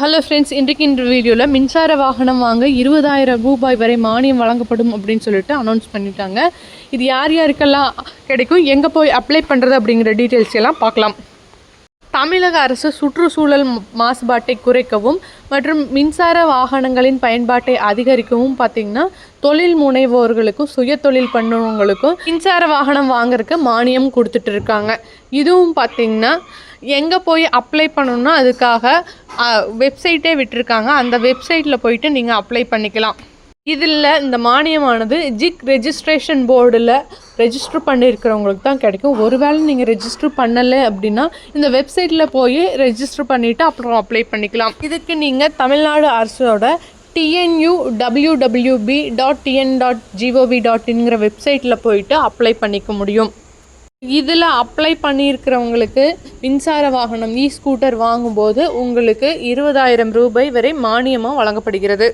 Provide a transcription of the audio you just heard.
Hello friends இன்றைக்கு இந்த வீடியோவில் மின்சார வாகனம் வாங்க இருபதாயிரம் ரூபாய் வரை மானியம் வழங்கப்படும் அப்படின்னு சொல்லிட்டு அனௌன்ஸ் பண்ணிட்டாங்க. இது யார் யாருக்கெல்லாம் கிடைக்கும் எங்கே போய் அப்ளை பண்ணுறது அப்படிங்கிற டீட்டெயில்ஸ் எல்லாம் பார்க்கலாம். தமிழக அரசு சுற்றுச்சூழல் மாசுபாட்டை குறைக்கவும் மற்றும் மின்சார வாகனங்களின் பயன்பாட்டை அதிகரிக்கவும் பார்த்திங்கன்னா தொழில் முனைவோர்களுக்கும் சுய தொழில் பண்ணுவவங்களுக்கும் மின்சார வாகனம் வாங்குறதுக்கு மானியம் கொடுத்துட்டு இருக்காங்க. இதுவும் பார்த்திங்கன்னா எங்கே போய் அப்ளை பண்ணணும்னா அதுக்காக வெப்சைட்டே விட்டிருக்காங்க. அந்த வெப்சைட்டில் போயிட்டு நீங்கள் அப்ளை பண்ணிக்கலாம். இதில் இந்த மானியமானது ஜிக் ரெஜிஸ்ட்ரேஷன் போர்டில் ரெஜிஸ்டர் பண்ணியிருக்கிறவங்களுக்கு தான் கிடைக்கும். ஒருவேளை நீங்கள் ரெஜிஸ்டர் பண்ணலை அப்படின்னா இந்த வெப்சைட்டில் போய் ரெஜிஸ்டர் பண்ணிவிட்டு அப்புறம் அப்ளை பண்ணிக்கலாம். இதுக்கு நீங்கள் தமிழ்நாடு அரசோட TNU W W B dot TN dot GOV dot இன்ங்கிற வெப்சைட்டில் போயிட்டு அப்ளை பண்ணிக்க முடியும். இதில் அப்ளை பண்ணியிருக்கிறவங்களுக்கு மின்சார வாகனம் இ ஸ்கூட்டர் வாங்கும்போது உங்களுக்கு இருபதாயிரம் ரூபாய் வரை மானியமாக வழங்கப்படுகிறது.